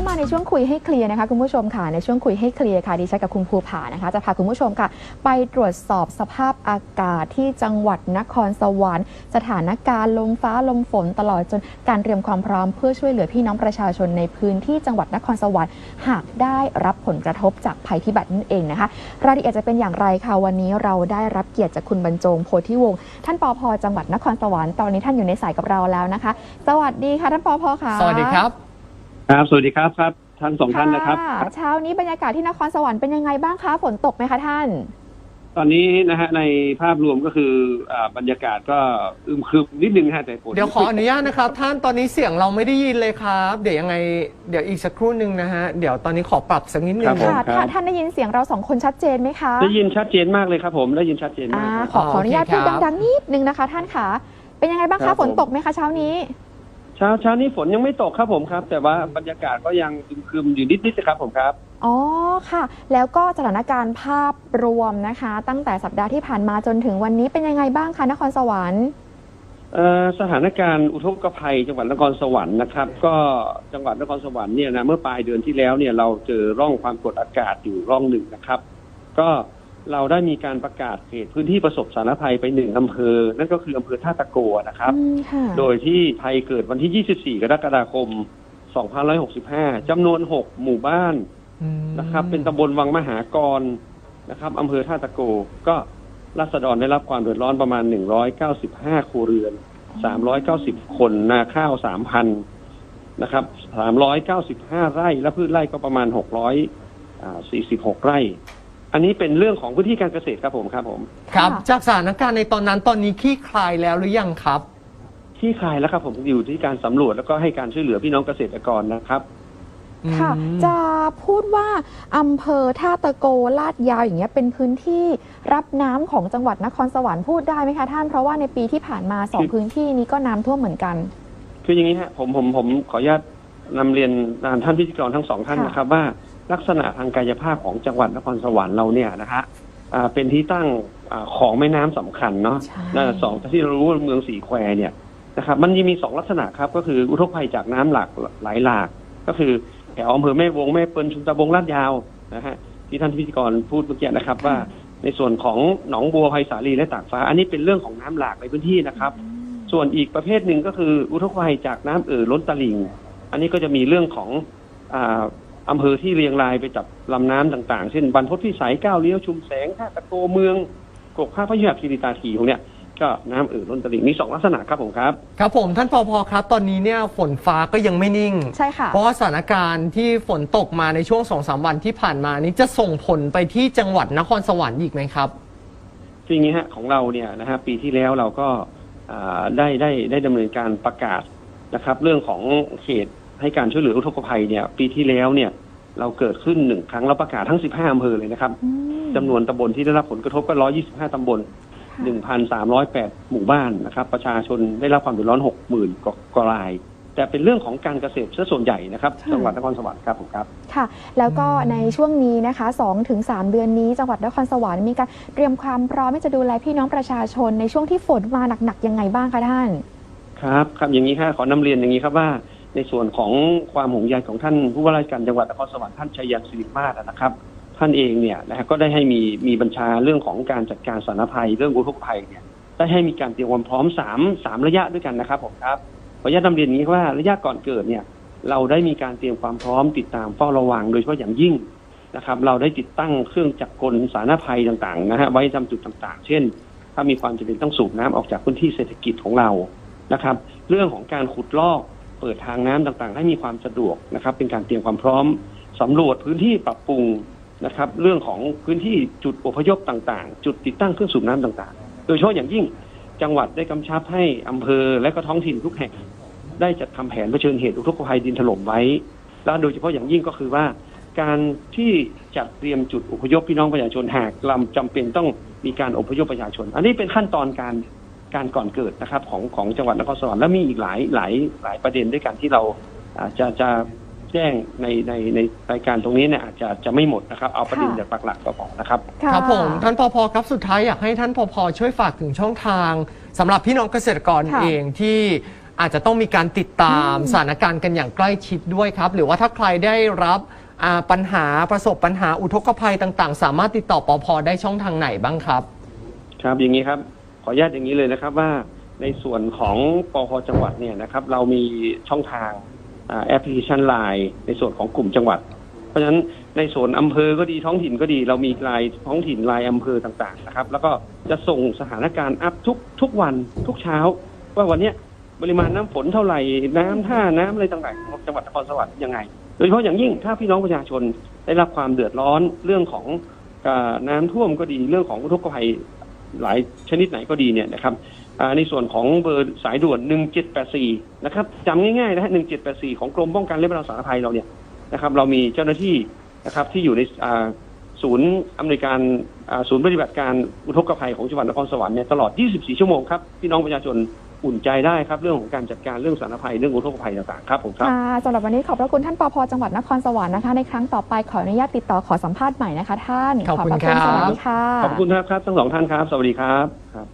ามาในช่วงคุยให้เคลียร์นะคะคุณผู้ชมค่ะในช่วงคุยให้เคลียร์ค่ะดิฉันกับคุณภูผานะคะ จะพาคุณผู้ชมค่ะ ไปตรวจสอบสภาพอากาศที่จังหวัดนครสวรรค์สถานการณ์ลมฟ้าลมฝนตลอดจนการเตรียมความพร้อมเพื่อช่วยเหลือพี่น้องประชาชนในพื้นที่จังหวัดนครสวรรค์หากได้รับผลกระทบจากภัยพิบัตินั่นเองนะคะรายละเอียดจะเป็นอย่างไรค่ะวันนี้เราได้รับเกียรติจากคุณบรรจงโพธิวงศ์ท่านปอพจังหวัดนครสวรรค์ตอนนี้ท่านอยู่ในสายกับเราแล้วนะคะ สวัสดีค่ะท่านปอพค่ะสวัสดีครับ ครับ สวัสดีครับครับทั้งสองท่านนะครับ เช้านี้บรรยากาศที่นครสวรรค์เป็นยังไงบ้างคะฝนตกไหมคะท่าน ตอนนี้นะฮะในภาพรวมก็คืออาบรรยากาศก็อึมครึมนิดนึงฮะแต่ฝนเดี๋ยวขออนุญาตนะครับ ท่านตอนนี้เสียงเราไม่ได้ยินเลยครับ เดี๋ยวยังไงเดี๋ยวอีกสักครู่หนึ่งนะฮะเดี๋ยวตอนนี้ขอปรับสักนิดนึงค่ะท่านท่านได้ยินเสียงเราสองคนชัดเจนไหมคะได้ยินชัดเจนมากเลยครับผมได้ยินชัดเจนมาอ่ากครับ ขอขออนุญาตพูดดังๆนิดนึงนะคะ ท่านค่ะเป็นยังไงบ้างครัคะบฝนผมตกไหมคะเช้านี้ เช้าเช้านี้ฝนยังไม่ตกครับผมครับ แต่ว่าบรรยากาศก็ยังอึมครึมอยู่นิดนิดๆครับผมครับ อ๋อค่ะ แล้วก็สถานการณ์ภาพรวมนะคะ ตั้งแต่สัปดาห์ที่ผ่านมาจนถึงวันนี้เป็นยังไงบ้างคะนครสวรรค์เอ่อสถานการณ์อุทกภัยจังหวัดนครสวรรค์นะครับ ก็จังหวัดนครสวรรค์เนี่ยนะเมื่อปลายเดือนที่แล้วเนี่ยเราเจอร่องความกดอากาศอยู่ร่องหนึ่งนะครับ ก็ เราได้มีการประกาศเขตพื้นที่ประสบสาธารณภัยไปหนึ่งอำเภอ นั่นก็คืออำเภอท่าตะโกนะครับ อืมค่ะโดยที่ภัยเกิดวันที่ 24 กรกฎาคม 2565 จำนวน 6 หมู่บ้านอืมนะครับ เป็นตำบลวังมหากรนะครับอำเภอท่าตะโก ก็รัษฎรได้รับความเดือดร้อนประมาณ 195 ครัวเรือน 390 คน นาข้าว 3,000 นะครับ 395 ไร่ และพืชไร่ก็ประมาณ 646 ไร่ อันนี้เป็นเรื่องของพื้นที่การเกษตรครับผมครับผมครับ ค่ะ จากสถานการณ์ในตอนนั้นตอนนี้คลี่คลายแล้วหรือยังครับ ที่คลายแล้วครับผมอยู่ที่การสำรวจแล้วก็ให้การช่วยเหลือพี่น้องเกษตรกรนะครับ ค่ะอืม จะพูดว่าอำเภอท่าตะโกลาดยาวอย่างเงี้ยเป็นพื้นที่รับน้ำของจังหวัดนครสวรรค์พูดได้ไหมคะท่านเพราะว่าในปีที่ผ่านมาสองคือพื้นที่นี้ก็น้ำท่วมเหมือนกัน คืออย่างนี้ฮะผมผมผมขออนุญาตนำเรียนท่านพิธีกรทั้งสองท่านค่ะ นะครับว่า ลักษณะทางกายภาพของจังหวัดนครสวรรค์เราเนี่ยนะฮะอ่าเป็นที่ตั้งอาของแม่น้ำสำคัญเนาะใช่นะสองที่เรารู้ว่าเมืองสีแควเนี่ยนะครับมันยังมีสองลักษณะครับก็คืออุทกภัยจากน้ำหลากหลายหลาก ก็คือแถวอำเภอแม่วงแม่เปิลชุมตะบงลาดยาวนะฮะที่ท่านพิธีกรพูดเมื่อกี้นะครับว่าในส่วนของหนองบัวไพศาลีและตากฟ้า อันนี้เป็นเรื่องของน้ำหลากในพื้นที่นะครับ ส่วนอีกประเภทหนึ่งก็คืออุทกภัยจากน้ำเอ่อล้นตลิ่ง อันนี้ก็จะมีเรื่องของ อาอำเภอที่เรียงรายไปจับลำน้ำต่างๆ เช่นบรรพตพิสัยก้าวเลี้ยวชุมแสงท่าตะโกเมืองกกข้าพระยุหคีรีตาทีพวกเนี้ยก็น้ำเอ่อล้นตลิ่งมีสองลักษณะครับผมครับ ครับผมท่านพอพอครับ ตอนนี้เนี่ยฝนฟ้าก็ยังไม่นิ่ง ใช่ค่ะ เพราะว่าสถานการณ์ที่ฝนตกมาในช่วงสองสามวันที่ผ่านมานี้จะส่งผลไปที่จังหวัดนครสวรรค์อีกไหมครับ คืออย่างนี้ฮะของเราเนี่ยนะฮะปีที่แล้วเราก็อ่าได้ได้ได้ดำเนินการประกาศนะครับ เรื่องของเขต ให้การช่วยเหลืออุทกภัยเนี่ย ปีที่แล้วเนี่ย เราเกิดขึ้นหนึ่งครั้งเราประกาศทั้ง 15อำเภอเลยนะครับอืมจำนวนตำบลที่ได้รับผลกระทบก็ 125ตำบล ค่ะ1,308 หมู่บ้านนะครับ ประชาชนได้รับความเดือดร้อน 60,000กว่ากว่าราย แต่เป็นเรื่องของการเกษตรซะส่วนใหญ่นะครับค่ะจังหวัดนครสวรรค์ครับผมครับ ค่ะ แล้วก็อืมในช่วงนี้นะคะ2ถึง3เดือนนี้จังหวัดนครสวรรค์มีการเตรียมความพร้อมที่จะดูแลพี่น้องประชาชนในช่วงที่ฝนมาหนักๆยังไงบ้างคะท่าน ครับครับอย่างนี้ครับขอนำเรียนอย่างนี้ครับว่า ในส่วนของความห่วงใยของท่านผู้ว่าราชการจังหวัดนครสวรรค์ท่านชัยยันสิริมาศนะครับ ท่านเองเนี่ยนะฮะก็ได้ให้มีมีบัญชาเรื่องของการจัดการสาธารณภัย เรื่องอุทกภัยเนี่ยได้ให้มีการเตรียมความพร้อมสามสามระยะด้วยกันนะครับผมครับขออนุญาตนำเรียนนี้ว่าระยะก่อนเกิดเนี่ย เราได้มีการเตรียมความพร้อมติดตามเฝ้าระวังโดยเฉพาะอย่างยิ่งนะครับ เราได้ติดตั้งเครื่องจักรกลสาธารณภัยต่างๆนะฮะไว้จำจุดต่างๆ เช่น ถ้ามีความจำเป็นต้องสูบน้ำออกจากพื้นที่เศรษฐกิจของเรานะครับ เรื่องของการขุดลอก เปิดทางน้ำต่างๆ ให้มีความสะดวกนะครับ เป็นการเตรียมความพร้อมสำรวจพื้นที่ปรับปรุงนะครับ เรื่องของพื้นที่จุดอพยพต่างๆ จุดติดตั้งเครื่องสูบน้ำต่างๆ โดยเฉพาะอย่างยิ่งจังหวัดได้กำชับให้อำเภอและก็ท้องถิ่นทุกแห่ง ได้จัดทำแผนเผชิญเหตุอุทกภัยดินถล่มไว้ และโดยเฉพาะอย่างยิ่งก็คือว่า การที่จัดเตรียมจุดอพยพพี่น้องประชาชนหากลำจำเป็นต้องมีการอพยพประชาชน อันนี้เป็นขั้นตอนการ การก่อนเกิดนะครับของของจังหวัดนครสวรรค์และมีอีกหลายหลายหลายประเด็นด้วยกันที่เราอ่าจะจะแจ้งในในในรายการตรงนี้เนี่ยอาจจะจะไม่หมดนะครับ เอาประเด็นค่ะจากหลักๆก็พอนะครับค่ะครับผมท่านพอพอครับสุดท้ายอยากให้ท่านพอพอช่วยฝากถึงช่องทางสำหรับพี่น้องเกษตรกรค่ะเองที่อาจจะต้องมีการติดตามสถานการณ์กันอย่างใกล้ชิดด้วยครับ หรือว่าถ้าใครได้รับอ่าปัญหาประสบปัญหาอุทกภัยต่างๆ สามารถติดต่อปอพได้ช่องทางไหนบ้างครับ ครับอย่างนี้ครับ ขออนุญาตอย่างนี้เลยนะครับว่าในส่วนของปพจังหวัดเนี่ยนะครับ เรามีช่องทางแอปพลิเคชันไลน์ในส่วนของกลุ่มจังหวัด เพราะฉะนั้นในส่วนอำเภอก็ดีท้องถิ่นก็ดี เรามีไลน์ท้องถิ่นไลน์อำเภอต่างๆนะครับ แล้วก็จะส่งสถานการณ์อัพทุกทุกวันทุกเช้า ว่าวันนี้ปริมาณน้ำฝนเท่าไหร่น้ำท่าน้ำอะไรต่างๆของจังหวัดนครสวรรค์ยังไง โดยเฉพาะอย่างยิ่งถ้าพี่น้องประชาชนได้รับความเดือดร้อนเรื่องของอน้ำท่วมก็ดีเรื่องของอุทกภัย หลายชนิดไหนก็ดีเนี่ยนะครับในส่วนของเบอร์สายด่วน 1784 นะครับจำง่ายๆนะฮะ 1784 ของกรมป้องกันและบรรเทาสาธารณภัยเราเนี่ยนะครับเรามีเจ้าหน้าที่นะครับที่อยู่ในศูนย์อำนวยการศูนย์ปฏิบัติการอุทกภัยของจังหวัดนครสวรรค์เนี่ยตลอด 24 ชั่วโมงครับ พี่น้องประชาชน อุ่นใจได้ครับเรื่องของการจัดการเรื่องสาธารณภัยเรื่องอุทกภัยต่างๆครับผมครับค่ะสำหรับวันนี้ขอบพระคุณท่านปอพจังหวัดนครสวรรค์นะคะในครั้งต่อไปขออนุญาตติดต่อขอสัมภาษณ์ใหม่นะคะ ท่านขอบคุณพระครับสวัสดีค่ะขอบคุณครับครับทั้งสองท่านครับ สวัสดีครับครับ